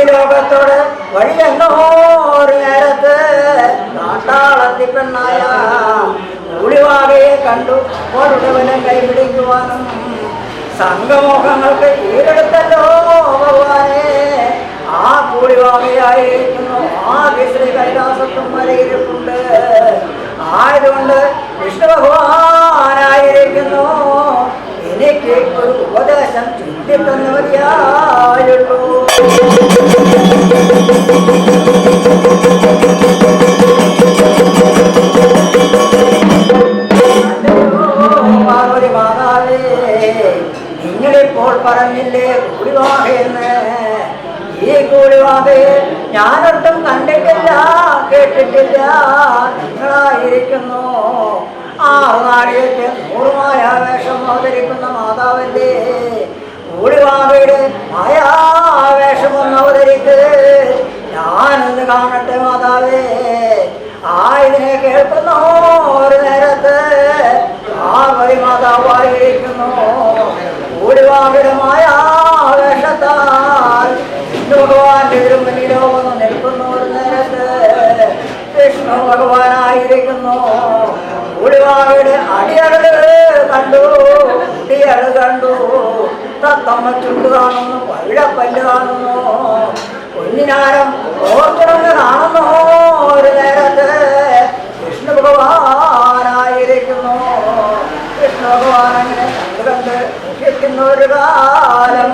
ഭൂമി ലോകത്തോട് വഴിയെന്നോരു നേരത്ത് കാട്ടാളത്തി പെണ്ണായ ഒളിവാകയെ കണ്ടു ഒടുവനെ കൈപിടിക്കുവാനും സംഘമോഹങ്ങൾക്ക് ഈടെടുത്തല്ലോ ഭഗവാനെ. ആ കൂടിവാകയായിരിക്കുന്നു ആ ശ്രീ കൈലാസത്തും വരയിരിപ്പുണ്ട് ആയതുകൊണ്ട് ഈ കൂടിവാകയെ ഞാനൊട്ടും കണ്ടിട്ടില്ല കേട്ടിട്ടില്ല. നിങ്ങളായിരിക്കുന്നു. ആ ആറുനാടിലേക്ക് നൂറുമായ വേഷം അവതരിക്കുന്ന മാതാവല്ലേ കൂടിവാകയുടെ മായാവേഷമൊന്ന് അവതരിക്ക് ഞാനൊന്ന് കാണട്ടെ മാതാവേ. ആ ഇതിനെ കേൾക്കുന്നു ഒരു നേരത്ത്. പാർവതി മാതാവായിരിക്കുന്നു. കൂടിവാകയുടെ മായാവേഷത്താൽ വിഷ്ണു ഭഗവാന്റെ തിരുമുന്നിലോ വന്ന് നിൽക്കുന്നു ഒരു നേരത്ത് വിഷ്ണു ഭഗവാനായിരിക്കുന്നു. കൂടിവാകയുടെ അടിയൾ കണ്ടു കുട്ടിയൾ കണ്ടു. തത്തമ്മ ചുണ്ടു കാണുന്നു പവിഴപ്പല്ല് കാണുന്നു കുഞ്ഞിനാരം ഓർത്തുണന്ന് കാണുന്നു ഒരു നേരത്ത് വിഷ്ണു ഭഗവാനായിരിക്കുന്നു. വിഷ്ണു ഭഗവാൻ അങ്ങനെ കണ്ടു കണ്ട് ഒരു കാലം.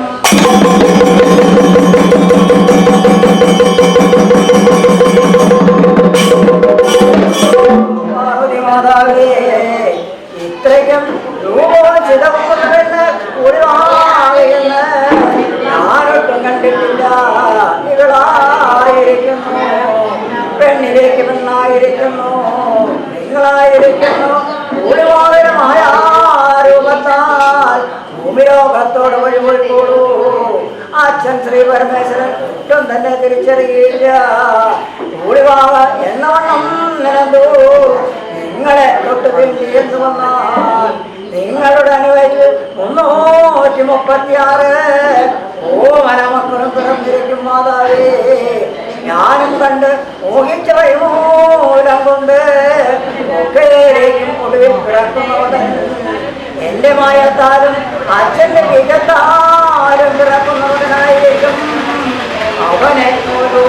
ഭൂമിലോകത്തോട് വഴിപോയിക്കോളൂ അച്ഛൻ ശ്രീ പരമേശ്വരൻ തന്നെ തിരിച്ചറിയില്ല കൂടിവാക എന്നവണ്ണം നിരന്തൂ നിങ്ങളെ തൊട്ട് പിന്തി വന്നാൽ നിങ്ങളുടെ അനുവദിച്ച് മുന്നൂറ്റി മുപ്പത്തിയാറ്. ഓമന മക്കളും പിറന്നിരിക്കും മാതാവേ. ഞാനും കണ്ട് മോഹിച്ച വൈമൂലം കൊണ്ട് ഒക്കെയും ഒടുവിൽ പിറക്കുന്നവൻ. എന്റെ മായത്താലും അച്ഛന്റെ വിജത്താലും പിറക്കുന്നവനായിരിക്കും. അവനെ ഒരു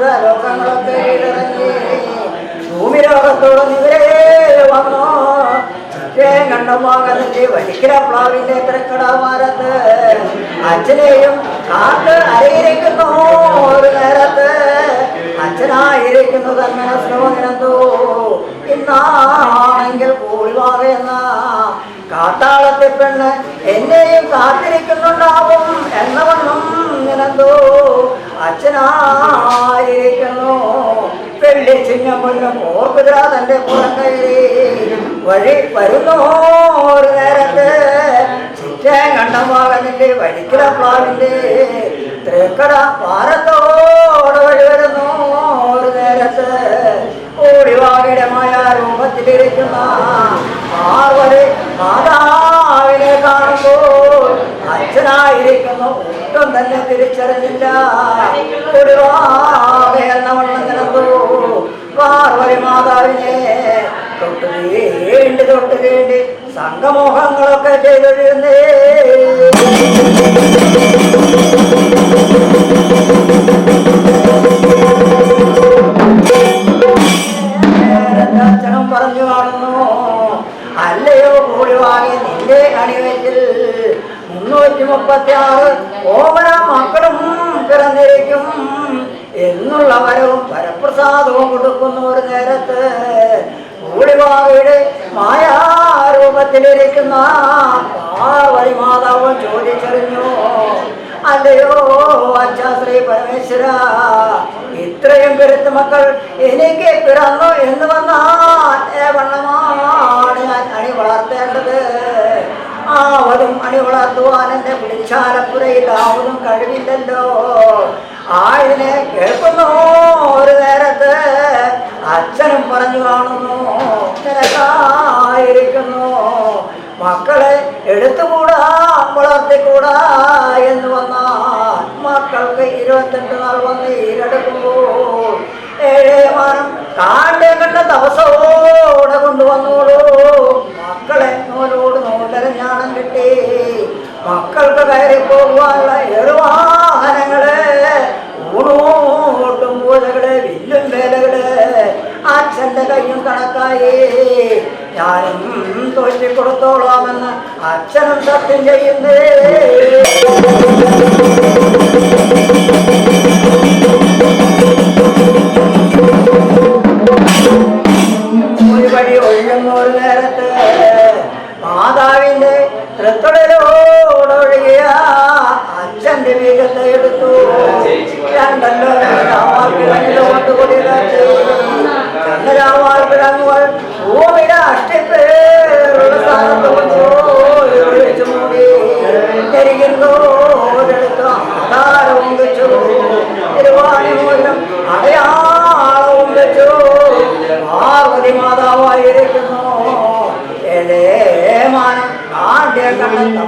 ദേവലോകം അസുരലോകങ്ങളൊക്കെ ഇറങ്ങി ഭൂമി ലോകത്തോട് വന്നു? ചിറ്റേം കണ്ടമാകത്തിന്റെ വരിക്കല പ്ലാവിന്റെ തിരക്കടാമാരത്ത്. അച്ഛനെയും കാത്ത് അരയിരിക്കുന്നു ഒരു നേരത്ത്. അച്ഛനായിരിക്കുന്നു തന്നെ ശ്രമനിരന്തോ ഇന്നാണെങ്കിൽ കൂളിവാകയെന്ന കാട്ടാളത്തെ പെണ്ണ് എന്നെയും കാത്തിരിക്കുന്നുണ്ടാവും എന്നവണ്ണം നിരന്തോ അച്ഛനായിരിക്കുന്നു. വെള്ളി ചിഹ്നം മുന്നും ഓർക്കുതിര തന്റെ പുറം കയറി വഴി വരുന്നു ഒരു നേരത്ത്. ചിറ്റേം കണ്ടമാകനിന്റെ വരിക്കല പ്ലാവിന്റെ തൃക്കട പാരത്തോട് വഴി വരുന്നു നേരത്തെ നേരത്ത്. ഓടിവാകിടമായ രൂപത്തിലിരിക്കുന്ന ആർവരെ മാതാവിനെ കാണുമ്പോൾ അച്ഛനായിരിക്കുന്നു. ഒട്ടും തന്നെ തിരിച്ചറിഞ്ഞില്ല ഒരു പാർവതി മാതാവിനെ തൊട്ട് വേണ്ടി തൊട്ട് വേണ്ടി സംഘമോഹങ്ങളൊക്കെ ചെയ്തൊഴിയുന്നേ അച്ഛനും മുന്നൂറ്റി മുപ്പത്തി ആറ് ഓമന മക്കളും പിറന്നിരിക്കും എന്നുള്ള വരവും വരപ്രസാദവും കൊടുക്കുന്ന ഒരു നേരത്ത്. കൂടിവാകയുടെ മായാരൂപത്തിലിരിക്കുന്ന പാർവതി മാതാവ് ചോദിച്ചറിഞ്ഞു അല്ലയോ അച്ഛാ ശ്രീ പരമേശ്വര ഇത്രയും പെരുത്ത് മക്കൾ എനിക്ക് പിറന്നു എന്ന് എന്റെ ആവുന്നും കഴിവില്ലല്ലോ. ആയതിനെ കേൾക്കുന്നു ഒരു നേരത്ത്. അച്ഛനും പറഞ്ഞു കാണുന്നു നിനക്കായിരിക്കുന്നു മക്കളെ എടുത്തുകൂടാ വളർത്തിക്കൂടാ എന്ന് വന്നാൽ മക്കൾക്ക് ഇരുപത്തെട്ട് നാൾ വന്ന് ഈരെടുക്കുമ്പോൾ ഏഴേ മാനം കാണ്ടേ കണ്ട ദിവസത്തോടെ കൊണ്ടുവന്നോളൂ. മക്കളെ നൂലോട് നൂലരഞ്ഞാണം കിട്ടി. മക്കൾക്ക് കയറി പോകുവാനുള്ള എഴുവാഹനങ്ങൾ ഊണോട്ടും പൂജകൾ വില്ലും വേലകൾ അച്ഛന്റെ കയ്യും കണക്കായി. ഞാനും തൊഴിൽ കൊടുത്തോളാമെന്ന് അച്ഛനും സത്യം ചെയ്യുന്നേ?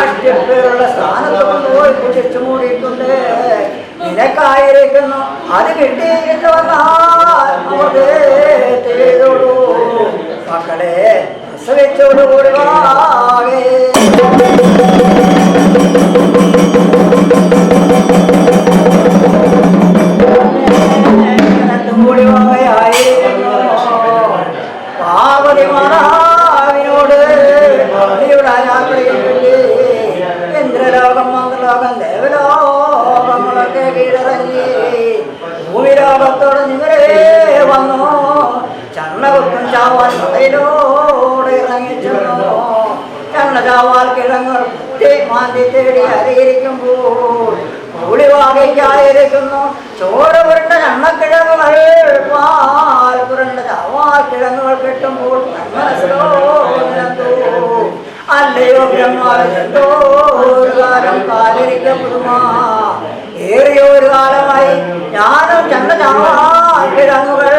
അഷ്ടിപ്പേരുടെ സ്ഥാനത്ത് കൊണ്ടുപോയി കുടിച്ചു മൂടിയിട്ടുണ്ട്. നിനക്കായിരിക്കുന്നു. അത് കിട്ടിയിട്ട് വന്നാൽ അങ്ങോട്ട് ചെയ്തോളൂ. മക്കളെ പ്രസവിച്ചോട് കൂടുവാകെ ചണ്ണകുത്തും ചാവാൻ മതയിലൂടെ ഇറങ്ങിച്ചെന്നു ചണ്ണ ചാവാൽ കിഴങ്ങൾ മാന്തി തേടി അലയിരിക്കുമ്പോൾ കൂടിവാകയ്ക്കായിരിക്കുന്നു ചോര പുരണ്ട ചണ്ണക്കിഴങ്ങുകൾ പാൽ പുരണ്ട കിഴങ്ങുകൾ കിട്ടുമ്പോൾ അല്ലയോ ബ്രഹ്മാവെന്തോ ഒരു കാലം കാലിരിക്കപ്പെടുമാ. ഏറിയ ഒരു കാലമായി ഞാനും ചണ്ട കിഴങ്ങുകൾ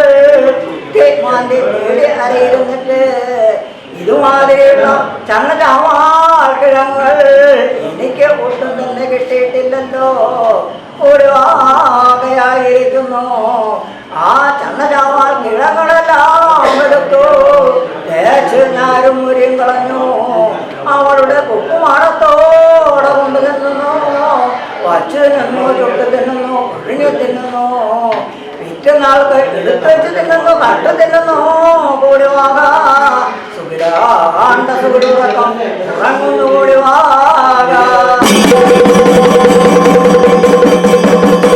മാന്തി തേടി അറിയിരുന്നിട്ട് ഇതുമാതിരിയുള്ള കിഴങ്ങുകൾ എനിക്ക് ഒട്ടും തന്നെ കിട്ടിയിട്ടില്ലല്ലോ. ഒഴിവാകയായിരിക്കുന്നു ആ ചണ്ണചാവാൽ കിഴങ്ങളെല്ലാം എടുത്തു. തേച്ച് ഞാരും മുരിയും കളഞ്ഞു. അവളുടെ കുക്കുമാടത്തോടെ കൊണ്ട് തിന്നുന്നു വച്ച് നിന്നു ചുട്ട് തിന്നുന്നു ഒഴുങ്ങി തിന്നുന്നു. പിറ്റന്നാൾക്ക് എടുത്തു വെച്ച് തിന്നുന്നു. കട്ട് തിന്നുന്നു സുഖിലാണ്ട സുഖിലുറക്കം ഉറങ്ങുന്നു കൂടിവാക ആൾമരുതയം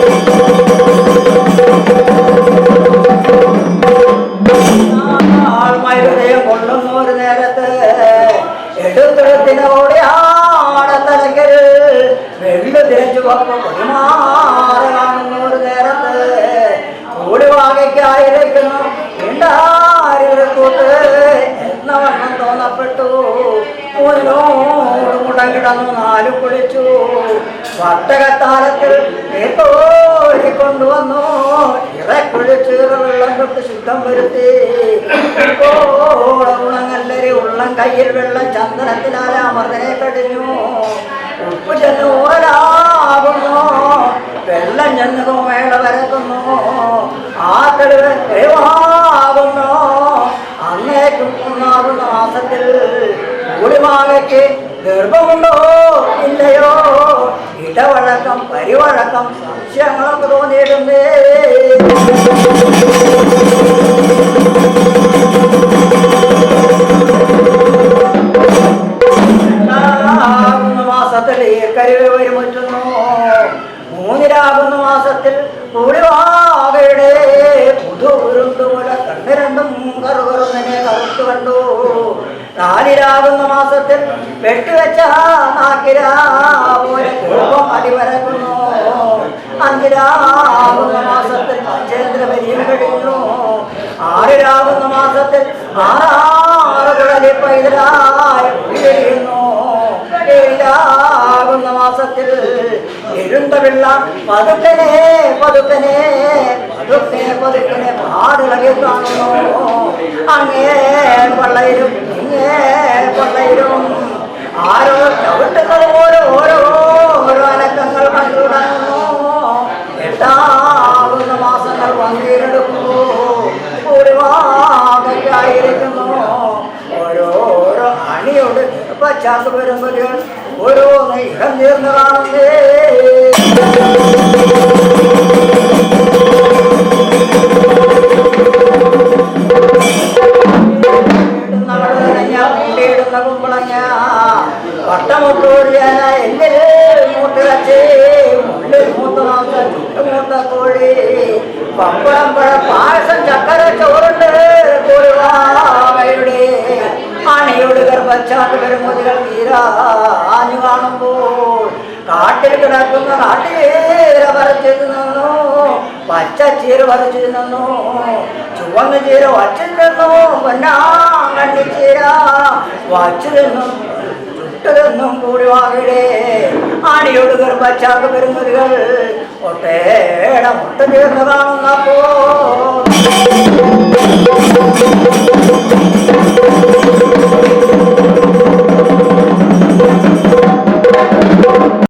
കിടന്നു നാലു കുളിച്ചു വട്ടകത്താലത്തിൽ നീർക്കോരി കൊണ്ടുവന്നു. ഇറെ കുളിച്ച് വെള്ളം തൊട്ട് ശുദ്ധം വരുത്തി. ഉണങ്ങല്ലരി ഉള്ളം കയ്യിൽ വെള്ളം ചന്ദനത്തിനാൽ അമർന്നെ കടിഞ്ഞു ഉപ്പ് ചെന്ന് ഊറലാകുന്നു വെള്ളം ചെന്ന് കോമേള വരക്കുന്നു. ആ തെളിവ് ഏക്കരുവ് വരുമുറ്റുന്നു മൂന്നിലാകുന്ന മാസത്തിൽ കൂടിവാകയുടെ പുതുരുണ്ടുമുല കണ്ണ് രണ്ടും കറുകറുന്നതിനെ കറുത്തു കണ്ടു മാസത്തിൽ വെട്ടുവെച്ച നാക്കിരാ അടിവരക്കുന്നു മാസത്തിൽ പഞ്ചേന്ദ്ര കഴിഞ്ഞു ആറിലാകുന്ന മാസത്തിൽ ആറാറ് കുഴലി പൈതലായി ഉയരുന്നു ഏഴിലാകുന്ന മാസത്തിൽ എഴുന്ന പിള്ള പതുക്കനെ പതുക്കനെ പതുക്കനെ പതുക്കനെ പാടിളകി കാണുന്നു. അങ്ങേ പള്ളയിലും ഇങ്ങേ പള്ളയിലും ആരോ ചവിട്ടുന്നത് ഓരോ ഓരോ ഓരോ അനക്കങ്ങൾ കണ്ടു തുടങ്ങുന്നു എട്ടാകുന്ന മാസങ്ങൾ വന്നീരെടുക്കുന്നു കൂടിവാകയ്ക്കായിരിക്കുന്നു ഓരോരോ അണിയോട് പച്ചാക്ക് വരുമ്പോൾ കാണുന്നേ. ഇടുന്ന കുമ്പളങ്ങ. വട്ടമുട്ടോടിയാന എല്ലിൽ മൂട്ടിറച്ചി ഉള്ളിൽ മൂത്ത ചുട്ടുമൂത്ത കോഴി. പപ്പടം പഴ പായസം ചക്കര ചോറുണ്ട് കോഴിവാവയുടെ അണിയോട് ഗർഭച്ചാട്ട് വരുമതികൾ തീരാഞ്ഞു കാണുമ്പോൾ കാട്ടിൽ കിടക്കുന്ന കാട്ടിലേര പറിച്ചു നിന്നു പച്ച ചീര പറിച്ചു നിന്നു ചുവന്ന ചീര വച്ചു നിന്നു പൊന്നാങ്കണ്ണി ചീര വച്ചു നിന്നും ചുട്ടതെന്നും കൂടി വാകിടെ ആണിയോട് ഗർഭച്ചാട്ട് വരുമതികൾ ഒട്ടേട മുട്ട ചേർന്ന് കാണുന്നപ്പോ